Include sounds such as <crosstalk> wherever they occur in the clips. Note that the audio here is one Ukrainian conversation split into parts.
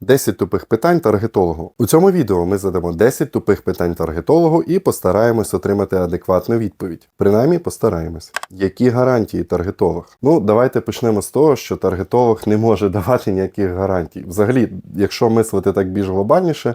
10 тупих питань таргетологу. У цьому відео ми задамо 10 тупих питань таргетологу і постараємось отримати адекватну відповідь. Принаймні постараємось. Які гарантії таргетолог? Ну, давайте почнемо з того, що таргетолог не може <laughs> давати ніяких гарантій. Взагалі, якщо мислити так більш глобальніше,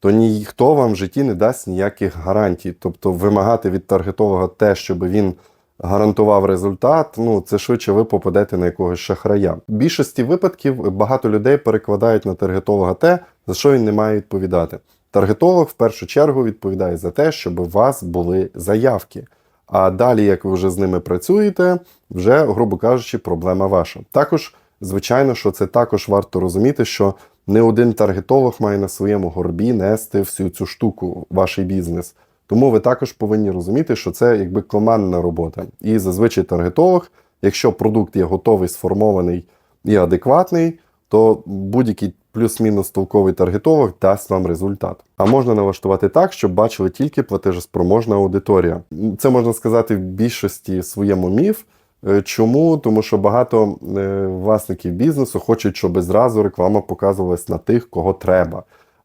то ніхто вам в житті не дасть ніяких гарантій. Тобто вимагати від таргетолога те, щоб він гарантував результат, ну це швидше ви попадете на якогось шахрая. В більшості випадків багато людей перекладають на таргетолога те, за що він не має відповідати. Таргетолог в першу чергу відповідає за те, щоб у вас були заявки. А далі, як ви вже з ними працюєте, вже, грубо кажучи, проблема ваша. Також, звичайно, що це також варто розуміти, що не один таргетолог має на своєму горбі нести всю цю штуку, ваш бізнес. Тому ви також повинні розуміти, що це якби командна робота. І зазвичай таргетолог, якщо продукт є готовий, сформований і адекватний, то будь-який плюс-мінус толковий таргетолог дасть вам результат. А можна налаштувати так, щоб бачили тільки платежеспроможна аудиторія. Це можна сказати в більшості своєму міф. Е, Чому? Тому що багато е, власників бізнесу хочуть, щоб зразу реклама показувалась на тих, кого треба.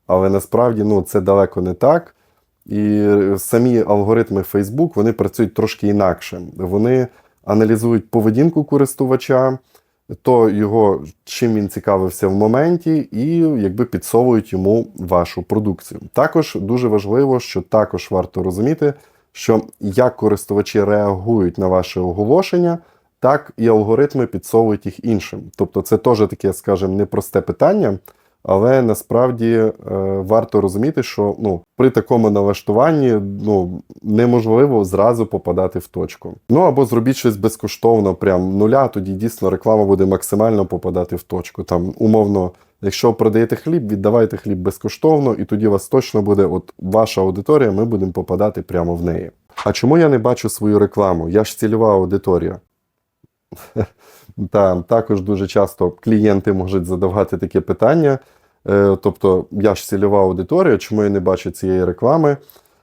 Але насправді ну, це далеко не так. І самі алгоритми Facebook вони працюють трошки інакше. Вони аналізують поведінку користувача, то його, чим він цікавився в моменті, і якби підсовують йому вашу продукцію. Також дуже важливо, що також варто розуміти, що як користувачі реагують на ваше оголошення, так і алгоритми підсовують їх іншим. Тобто, це теж таке, скажімо, непросте питання. Але насправді е, варто розуміти, що ну, при такому налаштуванні ну, неможливо зразу попадати в точку. Ну або зробіть щось безкоштовно, прям нуля, тоді дійсно реклама буде максимально попадати в точку. Там умовно, якщо продаєте хліб, віддавайте хліб безкоштовно, і тоді вас точно буде от ваша аудиторія, ми будемо попадати прямо в неї. А чому я не бачу свою рекламу? Я ж цільова аудиторія. Та, також дуже часто клієнти можуть задавати таке питання. Е, Тобто, я ж цільова аудиторія, чому я не бачу цієї реклами?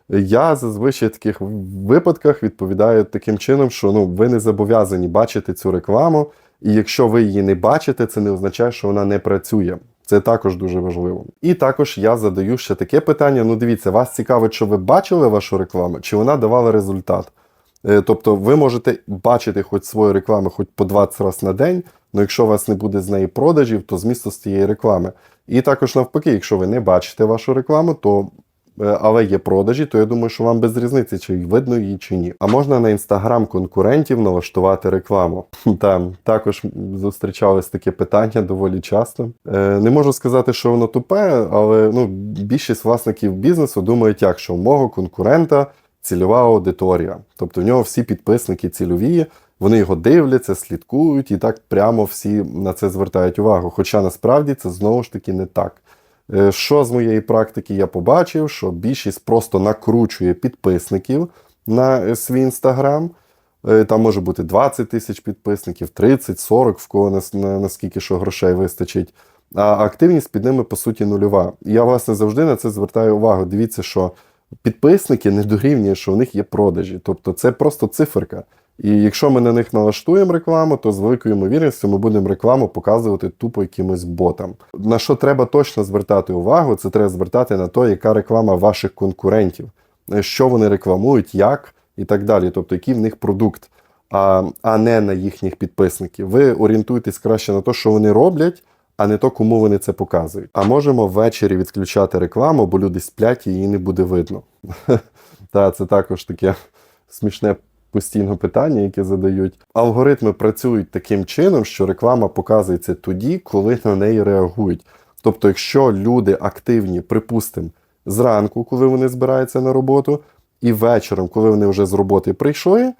Я зазвичай в таких випадках відповідаю таким чином, що ну, ви не зобов'язані бачити цю рекламу, і якщо ви її не бачите, це не означає, що вона не працює. Це також дуже важливо. І також я задаю ще таке питання: ну, дивіться, вас цікавить, що ви бачили вашу рекламу, чи вона давала результат? Е, Тобто ви можете бачити хоч свою рекламу хоч по 20 разів на день, але якщо у вас не буде з неї продажів, то змісту з цієї реклами. І також навпаки, якщо ви не бачите вашу рекламу, то е, але є продажі, то я думаю, що вам без різниці, чи видно її чи ні. А можна на інстаграм конкурентів налаштувати рекламу. Там також зустрічались таке питання доволі часто. Е, Не можу сказати, що воно тупе, але ну, більшість власників бізнесу думають, як що у мого конкурента цільова аудиторія. Тобто в нього всі підписники цільові, вони його дивляться, слідкують і так прямо всі на це звертають увагу. Хоча насправді це знову ж таки не так. Е, Що з моєї практики я побачив, що більшість просто накручує підписників на е, свій інстаграм. Е, Там може бути 20 тисяч підписників, 30, 40, в кого наскільки що грошей вистачить. А активність під ними по суті нульова. Я, власне, завжди на це звертаю увагу. Дивіться, що підписники не дорівнює, що у них є продажі. Тобто це просто циферка. І якщо ми на них налаштуємо рекламу, то з великою ймовірністю ми будемо рекламу показувати тупо якимось ботам. На що треба точно звертати увагу, це треба звертати на те, яка реклама ваших конкурентів, що вони рекламують, як і так далі. Тобто, який в них продукт, а, а не на їхніх підписників. Ви орієнтуєтесь краще на те, що вони роблять, а не то, кому вони це показують. А можемо ввечері відключати рекламу, бо люди сплять і її не буде видно. <laughs> Та це також таке смішне постійно питання, яке задають. Алгоритми працюють таким чином, що реклама показується тоді, коли на неї реагують. Тобто, якщо люди активні, припустимо, зранку, коли вони збираються на роботу, і вечором, коли вони вже з роботи прийшли,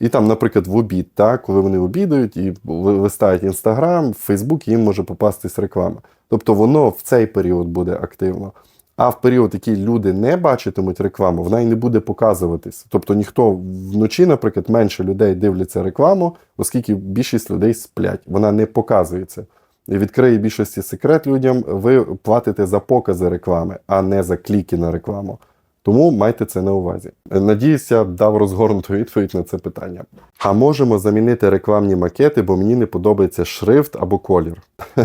і там, наприклад, в обід, так, коли вони обідають і ли- листають Інстаграм, Фейсбук, їм може попастись реклама. Тобто воно в цей період буде активно. А в період, який люди не бачитимуть рекламу, вона і не буде показуватись. Тобто ніхто вночі, наприклад, менше людей дивляться рекламу, оскільки більшість людей сплять. Вона не показується. І відкриє більшості секрет людям, ви платите за покази реклами, а не за кліки на рекламу. Тому майте це на увазі. Надіюсь, я дав розгорнуту відповідь на це питання. А можемо замінити рекламні макети, бо мені не подобається шрифт або колір. <laughs>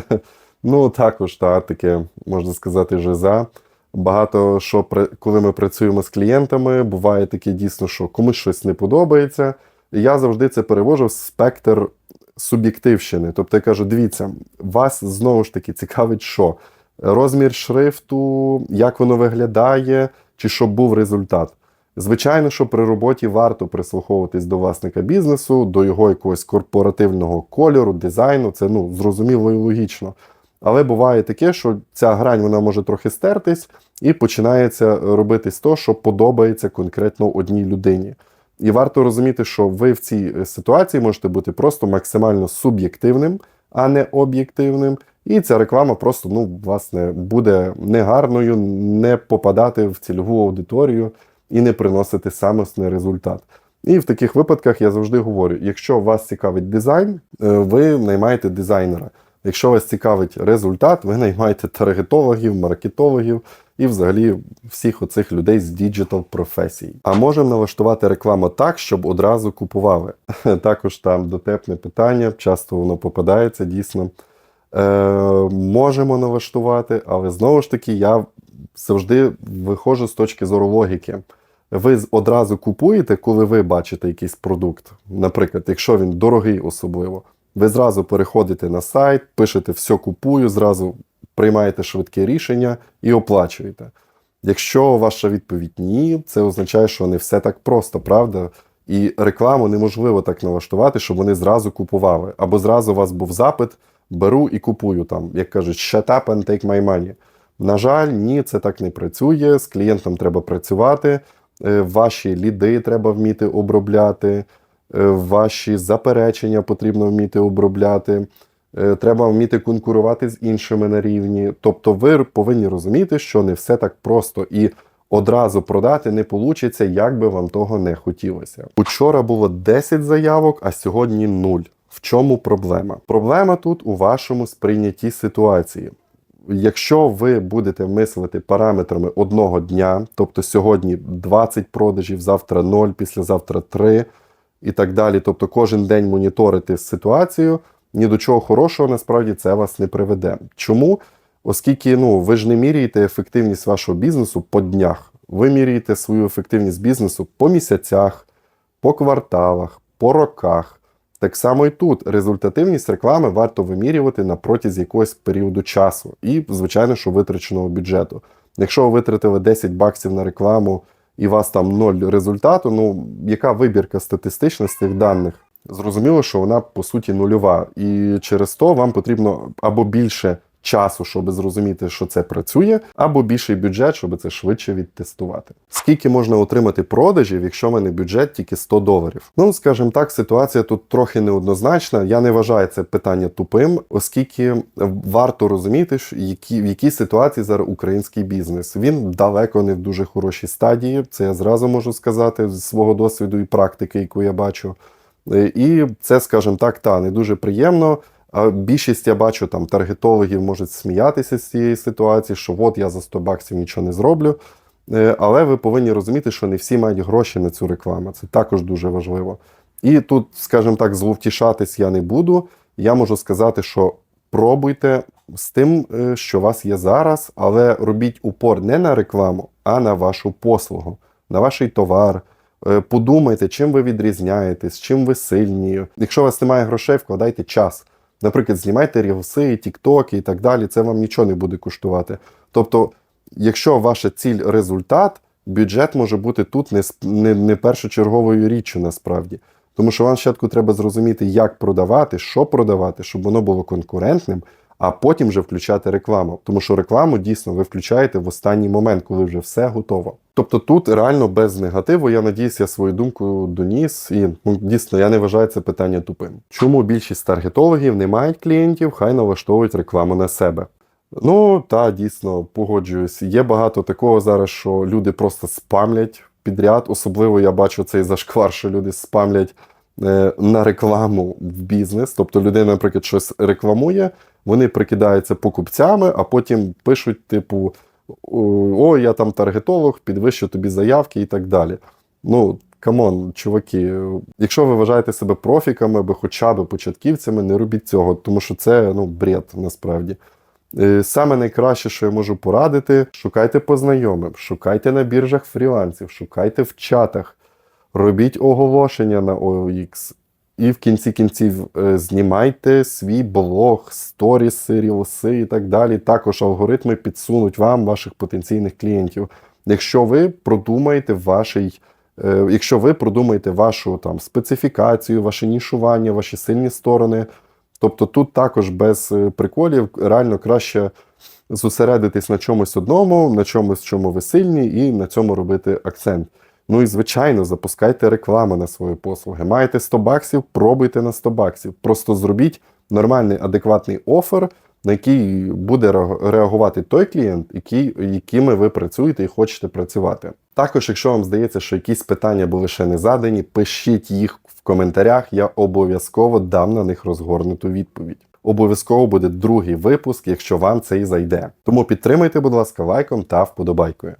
Ну, також та, таке, можна сказати, жиза. Багато що коли ми працюємо з клієнтами, буває таке дійсно, що комусь щось не подобається. Я завжди це перевожу в спектр суб'єктивщини. Тобто я кажу: дивіться, вас знову ж таки цікавить, що розмір шрифту, як воно виглядає, чи щоб був результат. Звичайно, що при роботі варто прислуховуватись до власника бізнесу, до його якогось корпоративного кольору, дизайну. Це ну зрозуміло і логічно. Але буває таке, що ця грань вона може трохи стертись, і починається робитись то, що подобається конкретно одній людині. І варто розуміти, що ви в цій е, ситуації можете бути просто максимально суб'єктивним, а не об'єктивним. І ця реклама просто ну, власне, буде негарною, не попадати в цільову аудиторію і не приносити самостний результат. І в таких випадках я завжди говорю: якщо вас цікавить дизайн, е, ви наймаєте дизайнера. Якщо вас цікавить результат, ви наймаєте таргетологів, маркетологів і взагалі всіх оцих людей з діджитал професій. А можемо налаштувати рекламу так, щоб одразу купували. <laughs> Також там дотепне питання, часто воно попадається дійсно. Е, можемо налаштувати, але знову ж таки, я завжди виходжу з точки зору логіки. Ви одразу купуєте, коли ви бачите якийсь продукт. Наприклад, якщо він дорогий особливо, ви зразу переходите на сайт, пишете все купую, зразу приймаєте швидке рішення і оплачуєте. Якщо ваша відповідь ні, це означає, що не все так просто, правда? І рекламу неможливо так налаштувати, щоб вони зразу купували. Або зразу у вас був запит, беру і купую там, як кажуть, shut up and take my money. На жаль, ні, це так не працює. З клієнтом треба працювати, е, ваші ліди треба вміти обробляти, е, ваші заперечення потрібно вміти обробляти. Е, Треба вміти конкурувати з іншими на рівні. Тобто, ви повинні розуміти, що не все так просто і одразу продати не вийде, як би вам того не хотілося. Учора було 10 заявок, а сьогодні 0. В чому проблема? Проблема тут у вашому сприйнятті ситуації. Якщо ви будете мислити параметрами одного дня, тобто сьогодні 20 продажів, завтра 0, післязавтра 3 і так далі, тобто кожен день моніторити ситуацію, ні до чого хорошого насправді це вас не приведе. Чому? Оскільки ну, ви ж не міряєте ефективність вашого бізнесу по днях, ви міряєте свою ефективність бізнесу по місяцях, по кварталах, по роках. Так само і тут результативність реклами варто вимірювати на протязі якогось періоду часу і, звичайно, що витраченого бюджету. Якщо ви витратили 10 баксів на рекламу і у вас там 0 результату, ну яка вибірка статистична з цих даних? Зрозуміло, що вона по суті нульова, і через то вам потрібно або більше часу, щоб зрозуміти, що це працює, або більший бюджет, щоб це швидше відтестувати. Скільки можна отримати продажів, якщо в мене бюджет тільки 100 доларів? Ну, скажімо так, ситуація тут трохи неоднозначна. Я не вважаю це питання тупим, оскільки варто розуміти, які, в якій ситуації зараз український бізнес. Він далеко не в дуже хорошій стадії. Це я зразу можу сказати з свого досвіду і практики, яку я бачу. Е, І це, скажімо так, та не дуже приємно. Більшість я бачу там таргетологів можуть сміятися з цієї ситуації, що от я за 100 баксів нічого не зроблю. Е, Але ви повинні розуміти, що не всі мають гроші на цю рекламу. Це також дуже важливо. І тут, скажімо так, зловтішатись я не буду. Я можу сказати, що пробуйте з тим, е, що у вас є зараз, але робіть упор не на рекламу, а на вашу послугу, на ваш товар. Е, Подумайте, чим ви відрізняєтесь, чим ви сильні. Якщо у вас немає грошей, вкладайте час. Наприклад, знімайте рілси, тіктоки і так далі. Це вам нічого не буде коштувати. Тобто, якщо ваша ціль результат, бюджет може бути тут не, не, не першочерговою річчю насправді. Тому що вам спочатку треба зрозуміти, як продавати, що продавати, щоб воно було конкурентним, а потім вже включати рекламу. Тому що рекламу дійсно ви включаєте в останній момент, коли вже все готово. Тобто тут реально без негативу, я надіюсь, я свою думку доніс. І ну, дійсно я не вважаю це питання тупим. Чому більшість таргетологів не мають клієнтів, хай налаштовують рекламу на себе. Ну та дійсно погоджуюсь. Є багато такого зараз, що люди просто спамлять підряд. Особливо я бачу цей зашквар, що люди спамлять на рекламу в бізнес. Тобто людина, наприклад, щось рекламує, вони прикидаються покупцями, а потім пишуть, типу, о, я там таргетолог, підвищу тобі заявки і так далі. Ну, камон, чуваки, якщо ви вважаєте себе профіками або хоча б початківцями, не робіть цього, тому що це ну, бред насправді. Е, Саме найкраще, що я можу порадити, шукайте по знайомим, шукайте на біржах фрілансів, шукайте в чатах, робіть оголошення на OLX. І в кінці кінців е, знімайте свій блог, сторіси, рілси і так далі. Також алгоритми підсунуть вам ваших потенційних клієнтів. Якщо ви продумаєте вашій, е, якщо ви продумаєте вашу там специфікацію, ваше нішування, ваші сильні сторони. Тобто тут також без е, приколів реально краще зосередитись на чомусь одному, на чомусь, чому ви сильні, і на цьому робити акцент. Ну і звичайно, запускайте рекламу на свої послуги. Маєте 100 баксів, пробуйте на 100 баксів. Просто зробіть нормальний, адекватний офер, на який буде реагувати той клієнт, який, якими ви працюєте і хочете працювати. Також, якщо вам здається, що якісь питання були ще не задані, пишіть їх в коментарях, я обов'язково дам на них розгорнуту відповідь. Обов'язково буде другий випуск, якщо вам це і зайде. Тому підтримайте, будь ласка, лайком та вподобайкою.